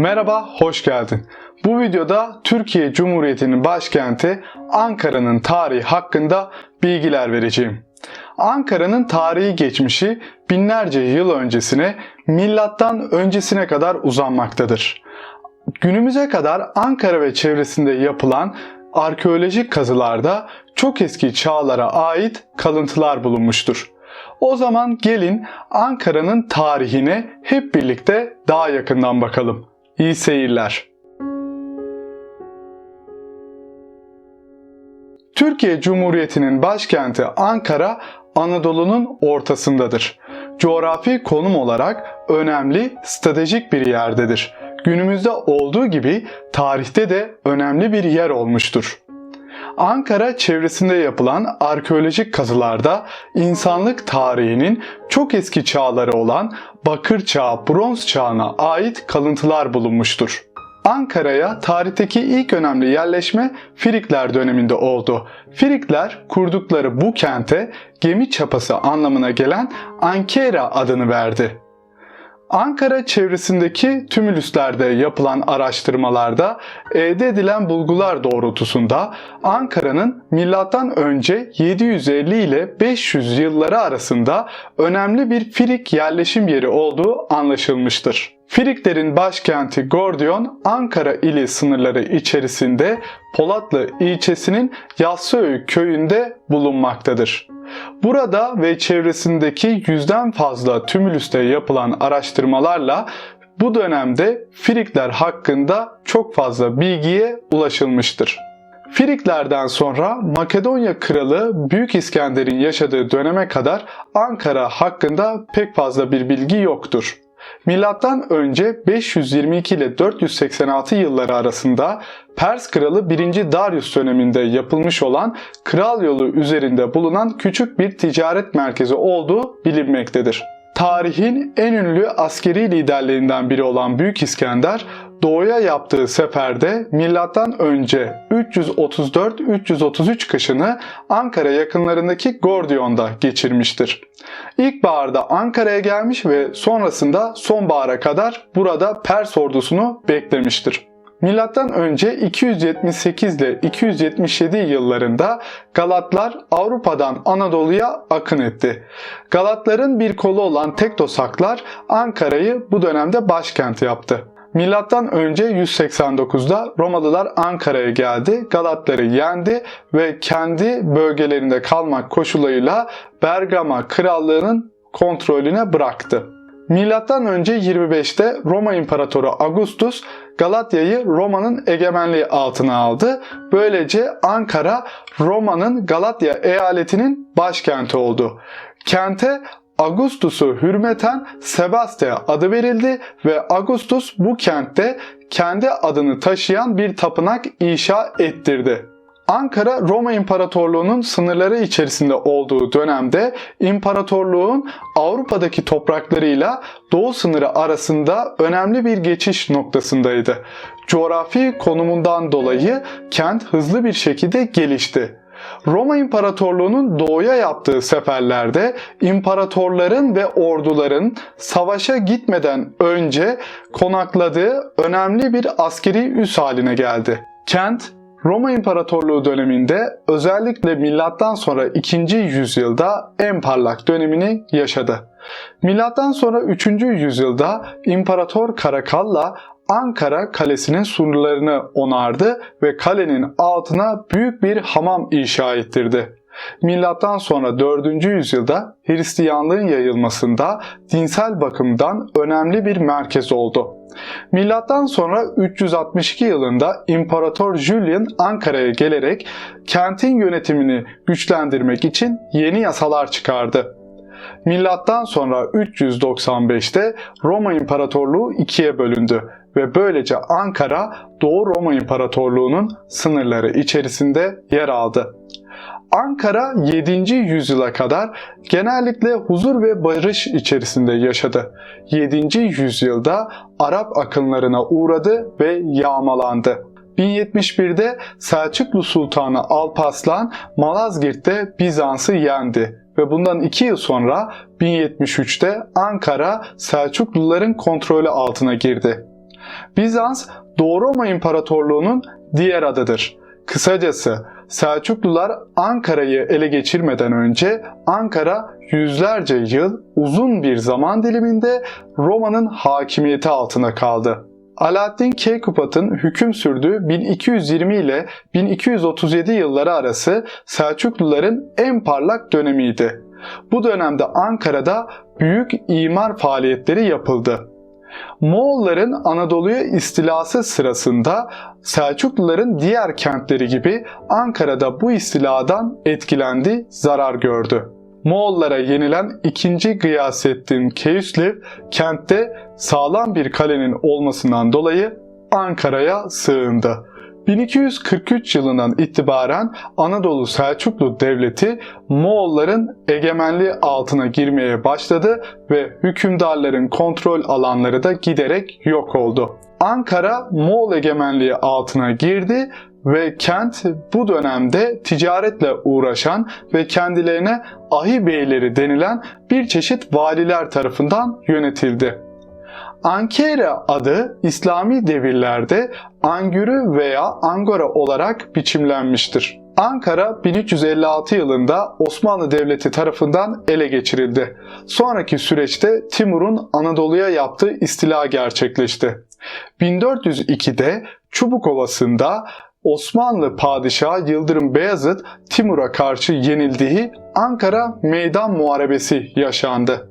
Merhaba, hoş geldin. Bu videoda Türkiye Cumhuriyeti'nin başkenti Ankara'nın tarihi hakkında bilgiler vereceğim. Ankara'nın tarihi geçmişi binlerce yıl öncesine, milattan öncesine kadar uzanmaktadır. Günümüze kadar Ankara ve çevresinde yapılan arkeolojik kazılarda çok eski çağlara ait kalıntılar bulunmuştur. O zaman gelin Ankara'nın tarihine hep birlikte daha yakından bakalım. İyi seyirler. Türkiye Cumhuriyeti'nin başkenti Ankara, Anadolu'nun ortasındadır. Coğrafi konum olarak önemli, stratejik bir yerdedir. Günümüzde olduğu gibi tarihte de önemli bir yer olmuştur. Ankara çevresinde yapılan arkeolojik kazılarda insanlık tarihinin çok eski çağları olan Bakır Çağı, Bronz Çağı'na ait kalıntılar bulunmuştur. Ankara'ya tarihteki ilk önemli yerleşme Frikler döneminde oldu. Frikler kurdukları bu kente gemi çapası anlamına gelen Ankara adını verdi. Ankara çevresindeki tümülüslerde yapılan araştırmalarda elde edilen bulgular doğrultusunda Ankara'nın milattan önce 750 ile 500 yılları arasında önemli bir Frik yerleşim yeri olduğu anlaşılmıştır. Friklerin başkenti Gordion, Ankara ili sınırları içerisinde Polatlı ilçesinin Yassıöy köyünde bulunmaktadır. Burada ve çevresindeki yüzden fazla tümülüste yapılan araştırmalarla bu dönemde Frikler hakkında çok fazla bilgiye ulaşılmıştır. Friklerden sonra Makedonya Kralı Büyük İskender'in yaşadığı döneme kadar Ankara hakkında pek fazla bir bilgi yoktur. Milattan önce 522 ile 486 yılları arasında Pers kralı 1. Darius döneminde yapılmış olan kral yolu üzerinde bulunan küçük bir ticaret merkezi olduğu bilinmektedir. Tarihin en ünlü askeri liderlerinden biri olan Büyük İskender doğuya yaptığı seferde milattan önce 334-333 kışını Ankara yakınlarındaki Gordion'da geçirmiştir. İlkbaharda Ankara'ya gelmiş ve sonrasında sonbahara kadar burada Pers ordusunu beklemiştir. Milattan önce 278 ile 277 yıllarında Galatlar Avrupa'dan Anadolu'ya akın etti. Galatların bir kolu olan Tektosaklar Ankara'yı bu dönemde başkent yaptı. Milattan önce 189'da Romalılar Ankara'ya geldi, Galatları yendi ve kendi bölgelerinde kalmak koşuluyla Bergama krallığının kontrolüne bıraktı. Milattan önce 25'te Roma İmparatoru Augustus Galatya'yı Roma'nın egemenliği altına aldı. Böylece Ankara Roma'nın Galatya eyaletinin başkenti oldu. Kente Augustus'u hürmeten Sebastia adı verildi ve Augustus bu kentte kendi adını taşıyan bir tapınak inşa ettirdi. Ankara Roma İmparatorluğu'nun sınırları içerisinde olduğu dönemde imparatorluğun Avrupa'daki topraklarıyla doğu sınırı arasında önemli bir geçiş noktasındaydı. Coğrafi konumundan dolayı kent hızlı bir şekilde gelişti. Roma İmparatorluğu'nun doğuya yaptığı seferlerde imparatorların ve orduların savaşa gitmeden önce konakladığı önemli bir askeri üs haline geldi. Kent Roma İmparatorluğu döneminde özellikle milattan sonra 2. yüzyılda en parlak dönemini yaşadı. Milattan sonra 3. yüzyılda İmparator Karakalla Ankara kalesinin surlarını onardı ve kalenin altına büyük bir hamam inşa ettirdi. Milattan sonra 4. yüzyılda Hristiyanlığın yayılmasında dinsel bakımdan önemli bir merkez oldu. Milattan sonra 362 yılında İmparator Julian Ankara'ya gelerek kentin yönetimini güçlendirmek için yeni yasalar çıkardı. Milattan sonra 395'te Roma İmparatorluğu ikiye bölündü ve böylece Ankara Doğu Roma İmparatorluğu'nun sınırları içerisinde yer aldı. Ankara 7. yüzyıla kadar genellikle huzur ve barış içerisinde yaşadı. 7. yüzyılda Arap akınlarına uğradı ve yağmalandı. 1071'de Selçuklu Sultanı Alparslan Malazgirt'te Bizans'ı yendi ve bundan 2 yıl sonra 1073'te Ankara Selçukluların kontrolü altına girdi. Bizans Doğu Roma İmparatorluğu'nun diğer adıdır. Kısacası Selçuklular Ankara'yı ele geçirmeden önce Ankara yüzlerce yıl uzun bir zaman diliminde Roma'nın hakimiyeti altına kaldı. Alaaddin Keykupat'ın hüküm sürdüğü 1220 ile 1237 yılları arası Selçukluların en parlak dönemiydi. Bu dönemde Ankara'da büyük imar faaliyetleri yapıldı. Moğolların Anadolu'ya istilası sırasında Selçukluların diğer kentleri gibi Ankara'da bu istiladan etkilendi, zarar gördü. Moğollara yenilen 2. Gıyasettin Keyüslev kentte sağlam bir kalenin olmasından dolayı Ankara'ya sığındı. 1243 yılından itibaren Anadolu Selçuklu Devleti Moğolların egemenliği altına girmeye başladı ve hükümdarların kontrol alanları da giderek yok oldu. Ankara Moğol egemenliği altına girdi ve kent bu dönemde ticaretle uğraşan ve kendilerine ahi beyleri denilen bir çeşit valiler tarafından yönetildi. Ankara adı İslami devirlerde Angürü veya Angora olarak biçimlenmiştir. Ankara 1356 yılında Osmanlı Devleti tarafından ele geçirildi. Sonraki süreçte Timur'un Anadolu'ya yaptığı istila gerçekleşti. 1402'de Çubuk Ovası'nda Osmanlı Padişahı Yıldırım Beyazıt Timur'a karşı yenildiği Ankara Meydan Muharebesi yaşandı.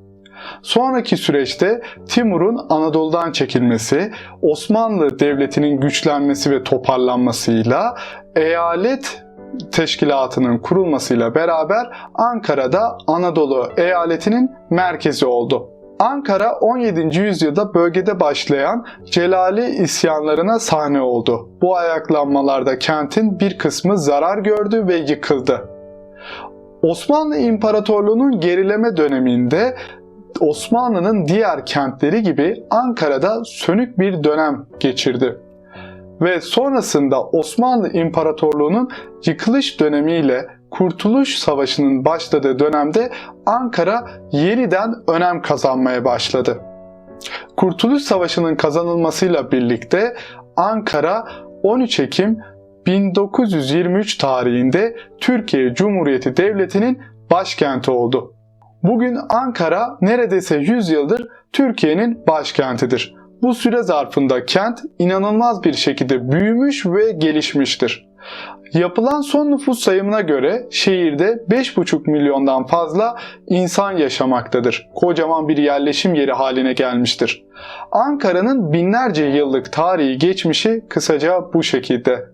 Sonraki süreçte Timur'un Anadolu'dan çekilmesi, Osmanlı Devleti'nin güçlenmesi ve toparlanmasıyla eyalet teşkilatının kurulmasıyla beraber Ankara'da Anadolu eyaletinin merkezi oldu. Ankara 17. yüzyılda bölgede başlayan Celali isyanlarına sahne oldu. Bu ayaklanmalarda kentin bir kısmı zarar gördü ve yıkıldı. Osmanlı İmparatorluğu'nun gerileme döneminde Osmanlı'nın diğer kentleri gibi Ankara'da sönük bir dönem geçirdi. Ve sonrasında Osmanlı İmparatorluğu'nun yıkılış dönemiyle Kurtuluş Savaşı'nın başladığı dönemde Ankara yeniden önem kazanmaya başladı. Kurtuluş Savaşı'nın kazanılmasıyla birlikte Ankara 13 Ekim 1923 tarihinde Türkiye Cumhuriyeti Devleti'nin başkenti oldu. Bugün Ankara neredeyse 100 yıldır Türkiye'nin başkentidir. Bu süre zarfında kent inanılmaz bir şekilde büyümüş ve gelişmiştir. Yapılan son nüfus sayımına göre şehirde 5,5 milyondan fazla insan yaşamaktadır. Kocaman bir yerleşim yeri haline gelmiştir. Ankara'nın binlerce yıllık tarihi geçmişi kısaca bu şekilde.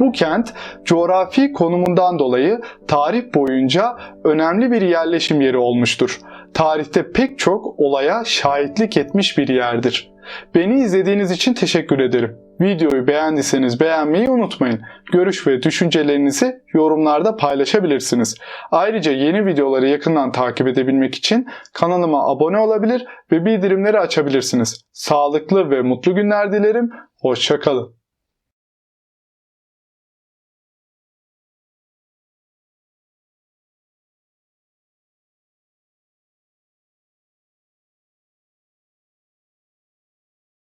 Bu kent coğrafi konumundan dolayı tarih boyunca önemli bir yerleşim yeri olmuştur. Tarihte pek çok olaya şahitlik etmiş bir yerdir. Beni izlediğiniz için teşekkür ederim. Videoyu beğendiyseniz beğenmeyi unutmayın. Görüş ve düşüncelerinizi yorumlarda paylaşabilirsiniz. Ayrıca yeni videoları yakından takip edebilmek için kanalıma abone olabilir ve bildirimleri açabilirsiniz. Sağlıklı ve mutlu günler dilerim. Hoşçakalın.